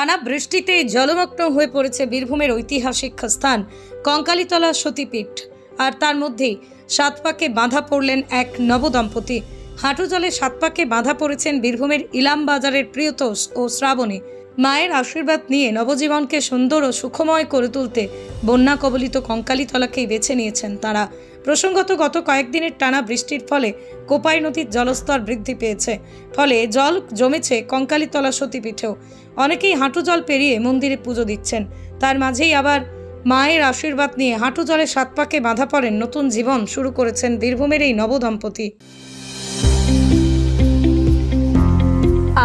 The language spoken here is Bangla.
টানা বৃষ্টিতে জলমগ্ন হয়ে পড়েছে বীরভূমের ঐতিহাসিক স্থান কঙ্কালীতলা সতীপীঠ। আর তার মধ্যেই সাত পাকে বাঁধা পড়লেন এক নবদম্পতি। হাঁটু জলে সাত পাকে বাঁধা পড়েছেন বীরভূমের ইলাম বাজারের প্রিয়তোষ ও শ্রাবণী। মায়ের আশীর্বাদ নিয়ে নবজীবনকে সুন্দর ও সুখময় করে তুলতে বন্যা কবলিত কঙ্কালীতলাকেই বেছে নিয়েছেন তারা। প্রসঙ্গত গত কয়েকদিনের টানা বৃষ্টির ফলে কোপাই নদীর জলস্তর বৃদ্ধি পেয়েছে। ফলে জল জমেছে কঙ্কালীতলা সতীপীঠেও। অনেকেই হাঁটু জল পেরিয়ে মন্দিরে পুজো দিচ্ছেন। তার মাঝেই আবার মায়ের আশীর্বাদ নিয়ে হাঁটু জলে সাত পাকে বাঁধা পড়েন নতুন জীবন শুরু করেছেন বীরভূমের এই নবদম্পতি।